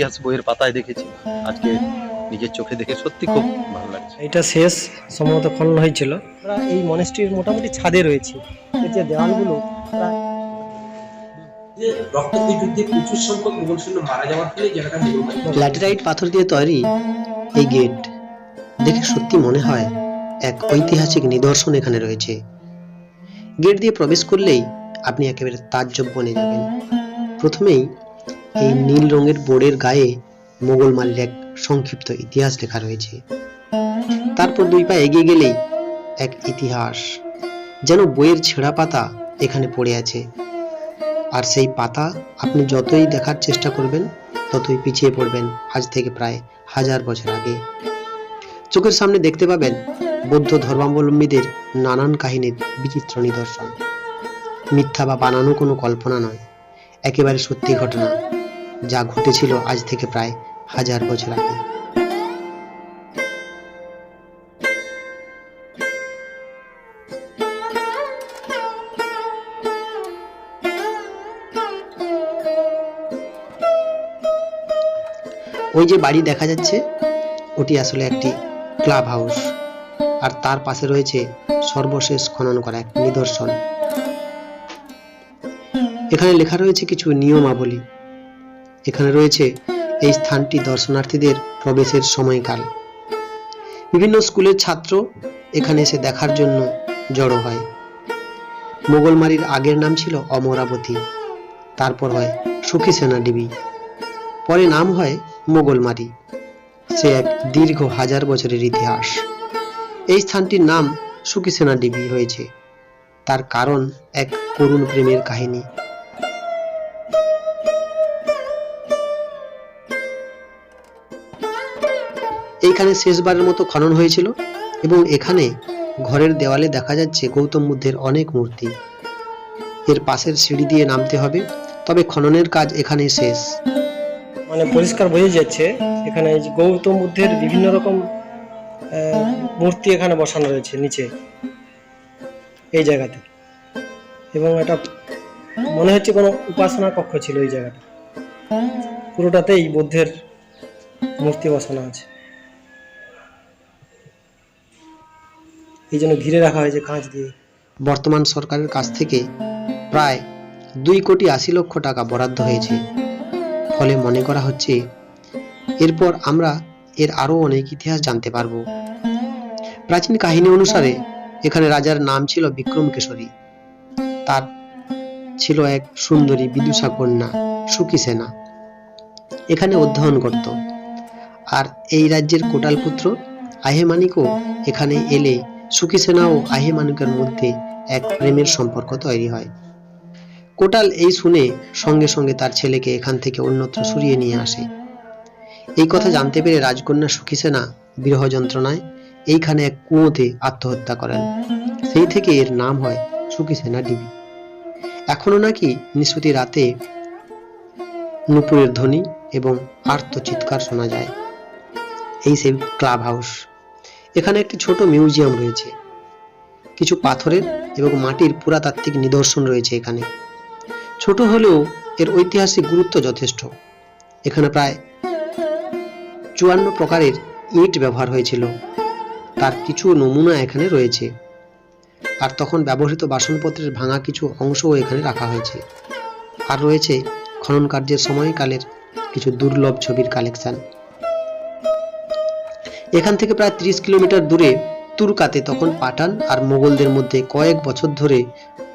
ইতিহাস বইয়ের পাতায় দেখেছি। আজকে নিজের চোখে দেখে সত্যি খুব ভালো লাগছে। এটা শেষ সম্ভবত খনন হয়েছিল। আমরা এই মনেস্ট্রির মোটামুটি ছাদে রয়েছে। এর যে দেওয়ালগুলো প্রায় যে রক্তক্ষয়ী যুদ্ধে প্রচুর সংখ্যক মুঘল সৈন্য মারা যাওয়ার ফলে জায়গাটা নির্মাণ ল্যাটেরাইট পাথর দিয়ে তৈরি এই গেট দেখে সত্যি মনে হয় এক ঐতিহাসিক নিদর্শন এখানে রয়েছে। গেট দিয়ে প্রবেশ করলেই আপনি একেবারে তাজ্জব বনে যাবেন। প্রথমেই এই নীল রঙের বোর্ডের গায়ে মোগল মালের এক সংক্ষিপ্ত ইতিহাস লেখা রয়েছে। তারপর দুই পা এগিয়ে গেলেই এক ইতিহাস, যেন বইয়ের ছেঁড়া পাতা এখানে পড়ে আছে। আর সেই পাতা আপনি যতই দেখার চেষ্টা করবেন, ততই পিছিয়ে পড়বেন আজ থেকে প্রায় হাজার বছর আগে। চোখের সামনে দেখতে পাবেন বৌদ্ধ ধর্মাবলম্বীদের নানান কাহিনীর বিচিত্র নিদর্শন। মিথ্যা বা বানানো কোনো কল্পনা নয়, একেবারে সত্যি ঘটনা। যা ঘটেছিল আজ থেকে প্রায় হাজার বছর আগে। ওই যে বাড়ি দেখা যাচ্ছে, ওটি আসলে একটি ক্লাব হাউস। আর তার পাশে রয়েছে সর্বশেষ খনন করা এক নিদর্শন। এখানে লেখা রয়েছে কিছু নিয়মাবলী। এখানে রয়েছে এই স্থানটি দর্শনার্থীদের প্রবেশের সময়কাল। বিভিন্ন স্কুলের ছাত্র এখানে এসে দেখার জন্য জড়ো হয়। মোগলমারির আগের নাম ছিল অমরাবতী, তারপর হয় সুখী সেনা ডিবি, পরে নাম হয় মোগলমারি। সে এক দীর্ঘ হাজার বছরের ইতিহাস। এই স্থানটির নাম সুকিসেনা ডিবি হয়েছে। তার কারণ এক করুণ প্রেমের কাহিনী। এইখানে শেষবারের মতো খনন হয়েছিল এবং এখানে ঘরের দেওয়ালে দেখা যাচ্ছে গৌতম বুদ্ধের অনেক মূর্তি। এর পাশের সিঁড়ি দিয়ে নামতে হবে, তবে খননের কাজ এখানেই শেষ। মানে পরিষ্কার বোঝা যাচ্ছে, এখানে গৌতম বুদ্ধের বিভিন্ন রকম মূর্তি এখানে বসানো রয়েছে নিচে, এই জায়গাতে। এবং এটা মনে হচ্ছে কোনো উপাসনা কক্ষ ছিল এই জায়গাটা। পুরোটাতেই বুদ্ধের মূর্তি বসানো আছে। এই জন্য ঘিরে রাখা হয়েছে কাঁচ দিয়ে। বর্তমান সরকারের কাছ থেকে প্রায় দুই কোটি আশি লক্ষ টাকা বরাদ্দ হয়েছে। ফলে মনে করা হচ্ছে, এরপর আমরা এর আরও অনেক ইতিহাস জানতে পারব। প্রাচীন কাহিনী অনুসারে এখানে রাজার নাম ছিল বিক্রম কেশরী। তার ছিল এক সুন্দরী বিদুষা কন্যা, সুখী সেনা। এখানে অধ্যয়ন করত। আর এই রাজ্যের কোটাল পুত্র আহেমানিকও এখানে এলে সুখী সেনা ও আহিমানুকের মধ্যে এক প্রেমের সম্পর্ক তৈরি হয়। কোটাল এই শুনে সঙ্গে সঙ্গে তার ছেলেকে এখান থেকে অন্যত্র সরিয়ে নিয়ে আসে। এই কথা জানতে পেরে রাজকন্যা সুখী সেনা বিরহ যন্ত্রণায় এইখানে এক কুয়োতে আত্মহত্যা করেন। সেই থেকে এর নাম হয় সুখী সেনা ডিবি। এখনও নাকি নিশুতি রাতে নুপুরের ধ্বনি এবং আর্ত চিৎকার শোনা যায়। এই সেই ক্লাব হাউস। এখানে একটি ছোট মিউজিয়াম রয়েছে। কিছু পাথরের এবং মাটির পুরাতাত্ত্বিক নিদর্শন রয়েছে এখানে। ছোট হলেও এর ঐতিহাসিক গুরুত্ব যথেষ্ট। এখানে প্রায় চুয়ান্ন প্রকারের ইট ব্যবহার হয়েছিল। তার কিছু নমুনা এখানে রয়েছে। আর তখন ব্যবহৃত বাসনপত্রের ভাঙা কিছু অংশও এখানে রাখা হয়েছে। আর রয়েছে খনন কার্যের সময়কালের কিছু দুর্লভ ছবির কালেকশন। এখান থেকে প্রায় ত্রিশ কিলোমিটার দূরে তুরকাতে তখন পাঠান আর মোগলদের মধ্যে কয়েক বছর ধরে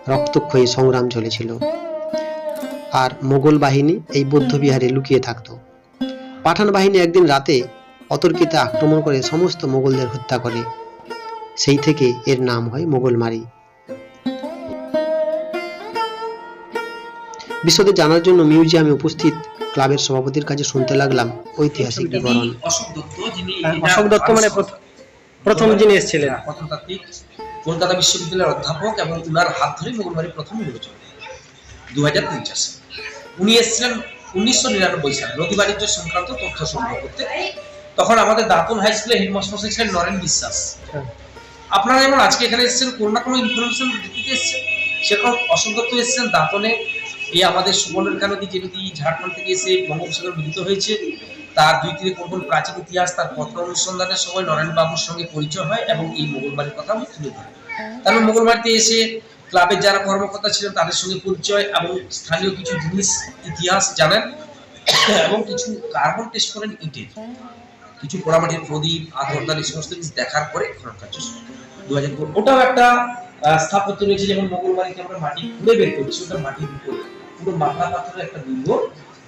রক্তক্ষয়ী সংগ্রাম চলেছিল। আর মোগল বাহিনী এই বৌদ্ধবিহারে লুকিয়ে থাকত। পাঠান বাহিনী একদিন রাতে অতর্কিতে আক্রমণ করে সমস্ত মোগলদের হত্যা করে। সেই থেকে এর নাম হয় মোগলমারি। বিশদে জানার জন্য মিউজিয়ামে উপস্থিত ক্লাবের সভাপতির কাছে শুনতে লাগলাম ঐতিহাসিক বিবরণ। অশোক দত্ত যিনি হ্যাঁ, এটা অশোক দত্ত মানে প্রথম- যিনি এসেছিলেন। প্রত্নতাত্ত্বিক কলকাতা বিশ্ববিদ্যালয়ের অধ্যাপক এবং উনার হাত ধরে মোগলবাড়ি প্রথম নির্বাচন দু হাজার তিন পঞ্চাশ উনি এসেছিলেন উনিশশো নিরানব্বই সালে নদী বাণিজ্য সংক্রান্ত তথ্য সংগ্রহ করতে। তখন আমাদের দাঁতন হাই স্কুলে হেডমাস্টার ছিলেন নরেন বিশ্বাস। হ্যাঁ। আপনারা যেমন আজকে এখানে এসেছেন কোনো না কোনো ইনফরমেশন দিতে এসেছেন। সেরকম অশোক দত্ত এসেছেন দাঁতনে এই আমাদের সুবর্ণরেখা নদী যে নদী ঝাড়খণ্ড থেকে এসে বঙ্গোপসাগর মিলিত হয়েছে, তার দুই তীরে কোন কোন প্রাচীন ইতিহাস, তার পত্র অনুসন্ধানের সময় নরেন বাবুর সঙ্গে পরিচয় হয় এবং এই মোগলবাড়ির কথা আমি তুলে ধরি। তারপর মোগলবাড়িতে এসে ক্লাবের যারা কর্মকর্তা ছিলেন, তাদের সঙ্গে পরিচয় এবং স্থানীয় কিছু জিনিস, ইতিহাস জানেন এবং কিছু কার্বন টেস্ট করেন ইটের। কিছু পোড়ামাটির প্রদীপ আধরদান এই সমস্ত জিনিস দেখার পরে খনন কার্য দু হাজার ওটাও একটা স্থাপত্য রয়েছে, যেমন মোগলবাড়িতে আমরা মাটি খুঁড়ে বের করছি, ওটা মাটির উপরে, পুরো মাথা পাথরের একটা দুর্গ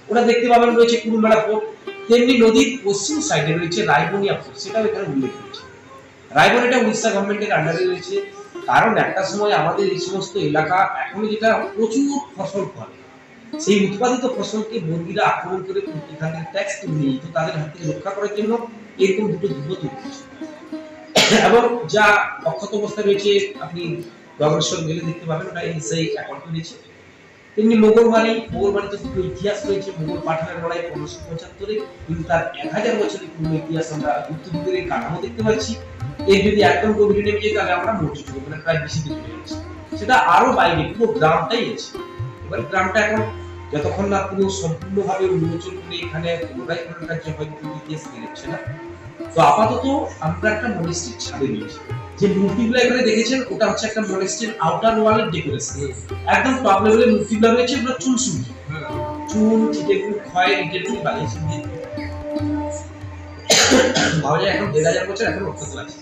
ওটা দেখতে পাবেন রয়েছে কুরুমেলা ফোর্ট, তেমনি নদীর পশ্চিম সাইডে রয়েছে রায়বনিয়া ফোর্ট, সেটাও এখানে উল্লেখ রয়েছে। রায়বনিয়াটা উড়িষ্যা গভর্নমেন্টের আন্ডারে রয়েছে, কারণ একটা সময় আমাদের এই সমস্ত এলাকা এখন যেটা প্রচুর ফসল ফলে। সেই উৎপাদিত ফসলকে বন্দীরা আক্রমণ করে এখান ট্যাক্স তুলে তাদের হাত থেকে রক্ষা করার জন্য এরকম দুটো দুর্গ তৈরি। এবং যা অক্ষত অবস্থায় রয়েছে, আপনি দগরেশ্বর গেলে দেখতে পাবেন, ওটা এনএসআই অ্যাকাউন্ট রয়েছে। তেমনি মোগলবাড়ি মোগলবাড়িতে দুটো ইতিহাস রয়েছে, মোগল পাঠানের লড়াই পনেরোশো পঁচাত্তরে, কিন্তু তার এক হাজার বছরের পুরনো ইতিহাস আমরা গুপ্তযুগের এই কাঠামো দেখতে পাচ্ছি। এর যদি একদম গভীরে নেমে যাই, তাহলে আমরা যুগ মানে প্রায় বেশি চলে যাচ্ছি। সেটা আরও বাইরে, পুরো গ্রামটাই আছে। এবার গ্রামটা এখন যতক্ষণ না পুরো সম্পূর্ণভাবে উন্মোচন করে এখানে পুনরায় খনন কার্য হয় ইতিহাস বেরোচ্ছে না তো আপাতত আমরা একটা মনেস্ট্রির ছাদে রয়েছি। যে মূর্তিগুলো এখানে দেখেছেন ওটা হচ্ছে একটা মনেস্ট্রির আউটার ওয়ালের ডেকোরেশন একদম টপ লেভেলের মূর্তিগুলো রয়েছে ওগুলো চুন সুন্দর চুন চিটেগুলো ক্ষয় ইটেরগুলো বানিয়েছে ভাবা যায় এখন দেড় হাজার বছর এখন অক্ষত আছে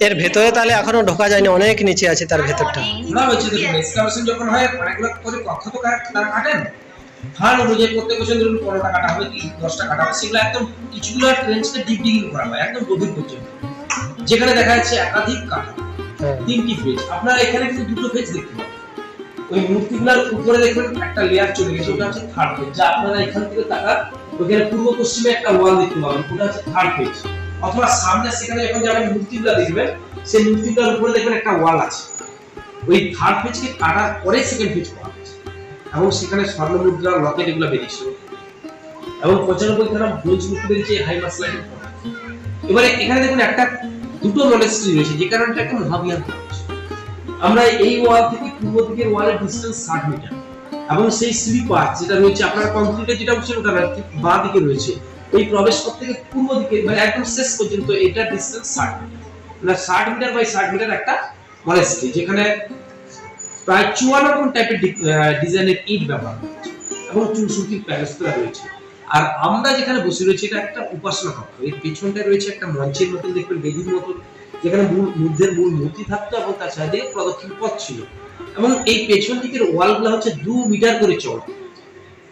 এর ভেতরে তাহলে এখনও ঢোকা যায়নি অনেক নিচে আছে তার ভেতরটা। না হয়েছে দেখুন এক্সকাভেশন যখন হয় অনেকগুলো করে কক্ষ তো তারা কাটেন ফান অনুযায়ী প্রত্যেক বছর ধরুন পনেরোটা কাটা হবে কি দশটা কাটা হবে সেগুলো একদম কিছুগুলো ট্রেন্সকে ডিপ ডিগিং করা হয় একদম গভীর পর্যন্ত। যেখানে দেখা যাচ্ছে একাধিক কাটা হ্যাঁ। তিনটি ফেজ আপনারা এখানে কিন্তু দুটো ফেজ দেখতে পাবেন। ওই মূর্তিগুলোর উপরে দেখবেন একটা লেয়ার চলে গেছে ওটা হচ্ছে থার্ড ফেজ যা আপনারা এখান থেকে তাকান ওখানে পূর্ব পশ্চিমে একটা ওয়াল দেখতে পাবেন ওটা হচ্ছে থার্ড ফেজ অথবা সামনে সেখানে যখন যাবেন মূর্তিগুলো দেখবেন সেই মূর্তিগুলোর উপরে দেখবেন একটা ওয়াল আছে। ওই থার্ড পেজকে কাটার পরে সেকেন্ড করা হয়েছে এবং সেখানে স্বর্ণ মুদ্রা লকেট এগুলো বেরিয়েছিল এবং পঁচানব্বই খানা ব্রোঞ্জ মূর্তি বেরিয়েছে হাই মাসলাইটের এবারে এখানে দেখুন একটা দুটো মনেস্ট্রি রয়েছে, যে কারণে একটা মহাবিহার আমরা এই ওয়াল থেকে পূর্ব দিকের ওয়ালের ডিস্টেন্স ষাট মিটার এবং সেই স্লিপার যেটা রয়েছে, আপনার কংক্রিটের যেটা বলছেন ওটা ঠিক বাঁ দিকে রয়েছে। ওই প্রবেশ পথ থেকে পূর্ব দিকে মানে একদম শেষ পর্যন্ত এটা ডিস্টেন্স ষাট মিটার মানে ষাট মিটার বাই ষাট মিটার একটা মনেস্ট্রি যেখানে প্রায় চুয়ান্ন রকম টাইপের ডিজাইনের ইট ব্যবহার করা হয়েছে এবং চুনসুটির প্যালেস্ট্রা রয়েছে। আর আমরা যেখানে বসে রয়েছি এটা একটা উপাসনা কক্ষ। এর পেছনটায় রয়েছে একটা মঞ্চের মতন দেখবেন বেদির মতন যেখানে মূল মধ্যের মূল মূর্তি থাকতো এবং তার চারিদিকে প্রদক্ষিণ পথ ছিল। এবং এই পেছন দিকের ওয়ালগুলো হচ্ছে দু মিটার করে চওড়া।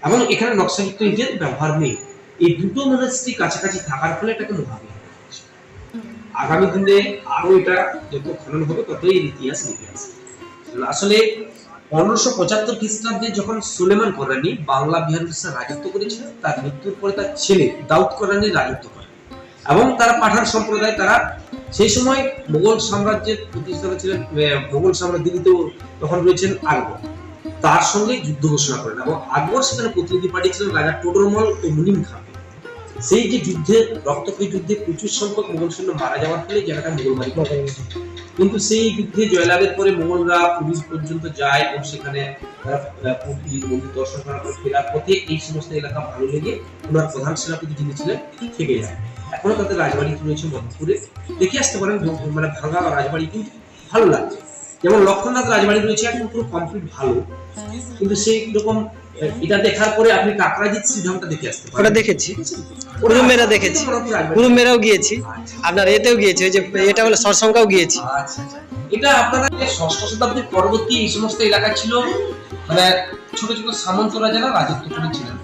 এবং এখানে নকশাযুক্ত ইটের ব্যবহার নেই। এই দুটো মনেস্ট্রি কাছাকাছি থাকার ফলে এটাকে মহাবিহার বলা আগামী দিনে আরও এটা যত খনন হবে ততই ইতিহাস লিখে আসবে। আসলে পনেরোশো পঁচাত্তর খ্রিস্টাব্দে যখন সুলেমান কোরআনি বাংলা বিহার উড়িষ্যার রাজত্ব করেছিলেন তার মৃত্যুর পরে তার ছেলে দাউদ কোরআনি রাজত্ব করেন এবং তারা পাঠান সম্প্রদায় তারা সেই সময় মোগল সাম্রাজ্যের প্রতিষ্ঠাতা ছিলেন মোগল সাম্রাজ্য দিল্লিতেও তখন রয়েছেন আকবর। তার সঙ্গে যুদ্ধ ঘোষণা করেন এবং আকবর সেখানে প্রতিনিধি পাঠিয়েছিলেন রাজা টোডরমল ও মুনিম খান। সেই যে যুদ্ধে, রক্তক্ষয়ী যুদ্ধে প্রচুর সংখ্যক মোগল সৈন্য মারা যাওয়ার ফলে জায়গাটা মোগল। কিন্তু সেই যুদ্ধে জয়লাভের পরে মোগলরা পুলিশ পর্যন্ত যায় এবং সেখানে দর্শন করার ফেরার পথে এই সমস্ত এলাকা ভালো লেগে ওনার প্রধান সেনাপতি যিনি ছিলেন থেকে যায় এখনও তাদের রাজবাড়ি রয়েছে মধুপুরে। দেখে আসতে পারেন মানে ভাঙা রাজবাড়ি কিন্তু ভালো লাগছে। যেমন লক্ষণনাথ রাজবাড়ি রয়েছে, এখন পুরো কমপ্লিট ভালো। কিন্তু সেই রকম এটা দেখার পরে আপনি কাকরাজিৎ শ্রীধামটা দেখে আসতে ওটা পারেন দেখেছি। কুরুমেরা দেখেছি কুরুমেরাও গিয়েছি। আপনার এতেও গিয়েছি ওই যে এটা হলো গিয়েছি। আচ্ছা আচ্ছা। এটা আপনারা ষষ্ঠ শতাব্দীর পরবর্তী এই সমস্ত এলাকা ছিল মানে ছোট ছোট সামন্ত রাজারা রাজত্ব করেছিলেন।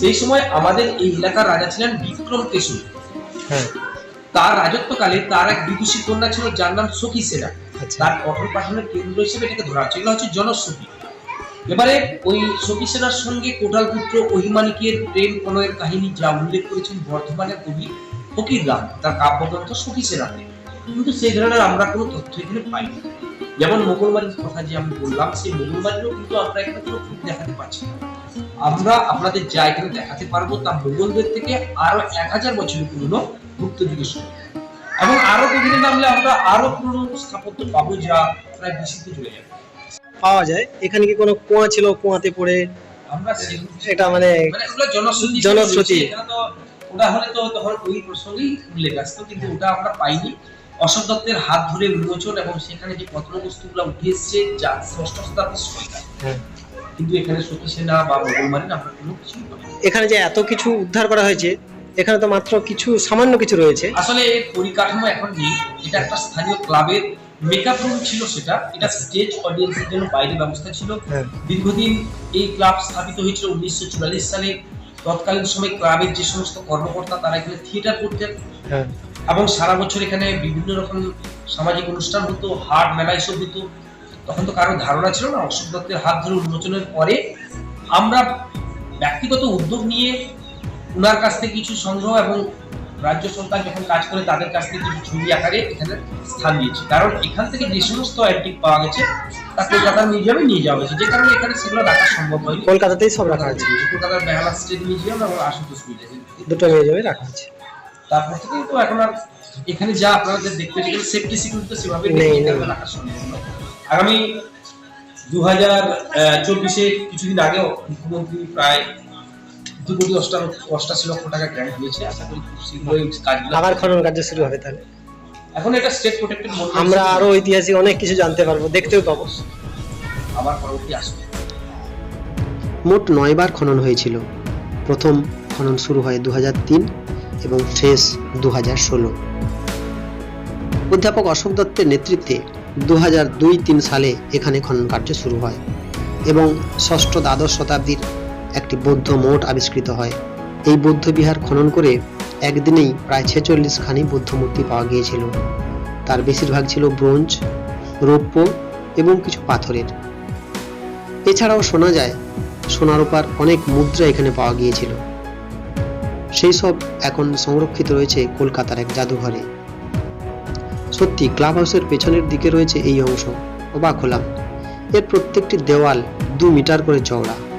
সেই সময় আমাদের এই এলাকার রাজা ছিলেন বিক্রম কেশু হ্যাঁ। তার রাজত্বকালে তার এক বিদুষী কন্যা ছিল যার নাম সখী সেনা। আচ্ছা। তার কঠোর পাঠানোর কেন্দ্র হিসেবে এটাকে ধরা হচ্ছে। এগুলো হচ্ছে জনশ্রুতি। এবারে ওই সখী সেনার সঙ্গে কোটাল পুত্র অহিমানিকের প্রেম প্রণয়ের কাহিনী যা উল্লেখ করেছেন বর্ধমানের কবি ফকির রাম, তার কাব্যগ্রন্থ সখী সেনাতে কিন্তু সেই ধরনের আমরা কোনো তথ্য এখানে পাইনি। যেমন মোগলবাড়ির কথা যে আমি বললাম, সেই মোগলবাড়িরও কিন্তু আমরা এখানে কোনো প্রুফ দেখাতে পারছি না। আমরা আপনাদের যা এখানে দেখাতে পারব তা মোগলদের থেকে আরও এক হাজার বছরের পুরনো গুপ্ত যুগের সময় এবং আরও গভীরে নামলে আমরা আরও পুরনো স্থাপত্য পাবো যা প্রায় বিশিতে চলে যাবে। পাওয়া যায়। এখানে কি কোনো কুয়া ছিল কুয়াতে পড়ে? কিছু- এটা মানে মানে জনশ্রুতি। ওটা হলে তো তখন ওই প্রসঙ্গেই উল্লেখ আসতো কিন্তু ওটা আমরা পাইনি। অশোক দত্তের হাত ধরে উন্মোচন এবং সেখানে যে পত্র বস্তুগুলো উঠে এসছে যা ষষ্ঠ শতাব্দীর সময়কার। কিন্তু এখানে সতী সেনা বা মোগলমারি আমরা কোনো পাইনি। এখানে যে এত কিছু উদ্ধার করা হয়েছে এখানে তো মাত্র কিছু সামান্য কিছু রয়েছে। আসলে এর পরিকাঠামো এখন নেই। এটা একটা স্থানীয় ক্লাবের মেকআপ রুম ছিল সেটা। এটা স্টেজ অডিয়েন্সের জন্য বাইরে ব্যবস্থা ছিল। হ্যাঁ। দীর্ঘদিন এই ক্লাব স্থাপিত হয়েছিল উনিশশো চুয়াল্লিশ সালে। তৎকালীন সময় ক্লাবের যে সমস্ত কর্মকর্তা তারা এখানে থিয়েটার করতেন। হ্যাঁ। এবং সারা বছর এখানে বিভিন্ন রকম সামাজিক অনুষ্ঠান হতো হাট মেলা এসব হতো। তখন তো কারও ধারণা ছিল না অশোক দত্তের হাত ধরে উন্মোচনের পরে আমরা ব্যক্তিগত উদ্যোগ নিয়ে ওনার কাছ থেকে কিছু সংগ্রহ এবং রাজ্য সরকার যখন কাজ করে তাদের কাছ থেকে কিছু ছবি আকারে এখানে স্থান দিয়েছে। কারণ এখান থেকে যে সমস্ত অ্যান্টিক পাওয়া গেছে তা কলকাতার মিউজিয়ামে নিয়ে যাওয়া হয়েছে। যে কারণে এখানে সেগুলো রাখা সম্ভব হয়নি। কলকাতাতেই সব রাখা আছে কলকাতার বেহালা স্টেট মিউজিয়াম এবং আশুতোষ মিউজিয়াম দুটো মিউজিয়ামে রাখা আছে তারপর থেকে তো এখন আর এখানে যা আপনারা দেখতে পাচ্ছেন সেফটি সিকিউরিটি সেভাবে নেই, নেই নেই। রাখা সম্ভব নয়। আগামী দু হাজার চব্বিশে কিছুদিন আগেও মুখ্যমন্ত্রী প্রায় দু কোটি অষ্টা- অষ্টাশি লক্ষ টাকা গ্র্যান্ট দিয়েছে। আশা করি খুব শীঘ্রই কাজগুলো আবার খনন কার্য শুরু হবে তাহলে। এখন এটা স্টেট প্রোটেক্টেড আমরা আরও ঐতিহাসিক অনেক কিছু জানতে পারব দেখতেও পাবো। আবার পরবর্তী আসবে। মোট নয়বার খনন হয়েছিল। প্রথম খনন শুরু হয় দু হাজার তিন এবং শেষ দু হাজার ষোলো। অধ্যাপক অশোক দত্তের নেতৃত্বে দু দুই তিন সালে এখানে খনন কার্য শুরু হয় এবং ষষ্ঠ দ্বাদশ শতাব্দীর একটি বৌদ্ধ মঠ আবিষ্কৃত হয়। এই বৌদ্ধ বিহার খনন করে একদিনেই প্রায় ছেচল্লিশ খানি বৌদ্ধ মূর্তি পাওয়া গিয়েছিল। তার বেশিরভাগ ছিল ব্রোঞ্জ, রৌপ্য এবং কিছু পাথরের। এছাড়াও শোনা যায়, সোনার উপর অনেক মুদ্রা এখানে পাওয়া গিয়েছিল। সেই সব এখন সংরক্ষিত রয়েছে কলকাতার এক জাদুঘরে। সত্যি ক্লাব হাউসের পেছনের দিকে রয়েছে এই অংশ। অবাক হলাম। এর প্রত্যেকটি দেওয়াল দু মিটার করে চওড়া।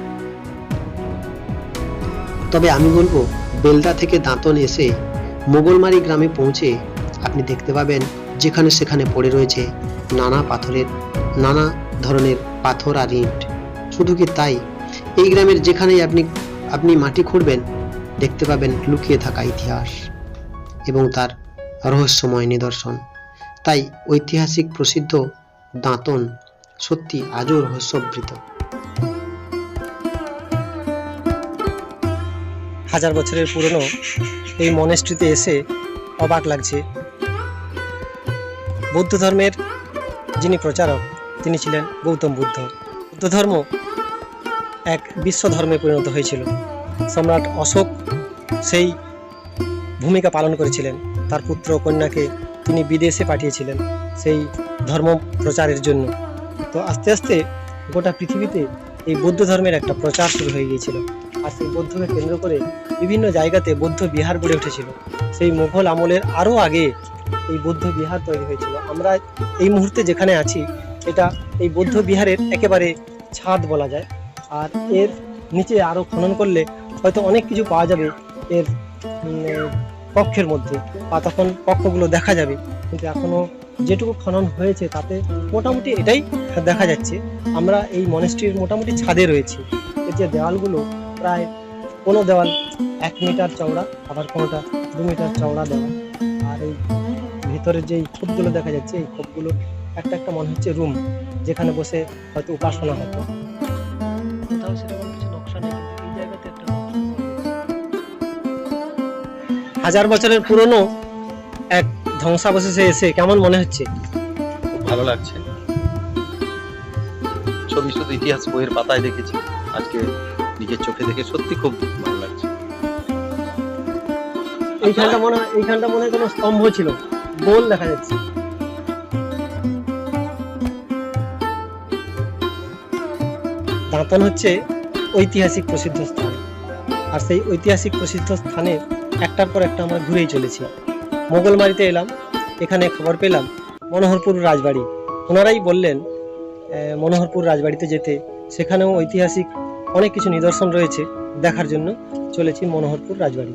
তবে আমি বলব বেলদা থেকে দাঁতন এসে মোগলমারি গ্রামে পৌঁছে আপনি দেখতে পাবেন যেখানে সেখানে পড়ে রয়েছে নানা পাথরের, নানা ধরনের পাথর আর ইট। শুধু কি তাই? এই গ্রামের যেখানেই আপনি আপনি মাটি খুঁড়বেন, দেখতে পাবেন লুকিয়ে থাকা ইতিহাস এবং তার রহস্যময় নিদর্শন। তাই ঐতিহাসিক প্রসিদ্ধ দাঁতন সত্যি আজও রহস্যবৃত। হাজার বছরের পুরনো এই মনেস্ট্রিতে এসে অবাক লাগছে। বৌদ্ধ ধর্মের যিনি প্রচারক, তিনি ছিলেন গৌতম বুদ্ধ। বৌদ্ধ ধর্ম এক বিশ্ব ধর্মে পরিণত হয়েছিল। সম্রাট অশোক সেই ভূমিকা পালন করেছিলেন। তার পুত্র কন্যাকে তিনি বিদেশে পাঠিয়েছিলেন সেই ধর্ম প্রচারের জন্য। তো আস্তে আস্তে গোটা পৃথিবীতে এই বৌদ্ধ ধর্মের একটা প্রচার শুরু হয়ে গিয়েছিল। আর সেই বৌদ্ধকে কেন্দ্র করে বিভিন্ন জায়গাতে বৌদ্ধ বিহার গড়ে উঠেছিল। সেই মুঘল আমলের আরও আগে এই বৌদ্ধ বিহার তৈরি হয়েছিল। আমরা এই মুহূর্তে যেখানে আছি, এটা এই বৌদ্ধ বিহারের একেবারে ছাদ বলা যায়। আর এর নিচে আরও খনন করলে হয়তো অনেক কিছু পাওয়া যাবে এর কক্ষের মধ্যে বা তখন কক্ষগুলো দেখা যাবে। কিন্তু এখনও যেটুকু খনন হয়েছে তাতে মোটামুটি এটাই দেখা যাচ্ছে। আমরা এই মনেস্ট্রির মোটামুটি ছাদে রয়েছি। এর যে দেওয়ালগুলো প্রায় কোনো দেওয়াল এক মিটার চওড়া আবার কোনোটা দু মিটার চওড়া দেওয়াল। আর এই ভিতরের যে খোপগুলো দেখা যাচ্ছে এই খোপগুলো একটা একটা মনে হচ্ছে রুম যেখানে বসে হয়তো উপাসনা হতো। কোথাও সেরকম কিছু নকশা নেই এই জায়গাতে একটা হাজার বছরের পুরনো এক ধ্বংসাবশেষে এসে কেমন মনে হচ্ছে? খুব ভালো লাগছে। ছবি শুধু ইতিহাস বইয়ের পাতায় দেখেছি। আজকে নিজের চোখে দেখে সত্যি খুব ভালো লাগছে। এইখানটা মনে এইখানটা মনে হয় কোনো স্তম্ভ ছিল। গোল দেখা যাচ্ছে। দাঁতন হচ্ছে ঐতিহাসিক প্রসিদ্ধ স্থান। আর সেই ঐতিহাসিক প্রসিদ্ধ স্থানে একটার পর একটা আমরা ঘুরেই চলেছি। মোগলমারিতে এলাম। এখানে খবর পেলাম মনোহরপুর রাজবাড়ি। ওনারাই বললেন মনোহরপুর রাজবাড়িতে যেতে। সেখানেও ঐতিহাসিক অনেক কিছু নিদর্শন রয়েছে দেখার জন্য চলেছি মনোহরপুর রাজবাড়ি।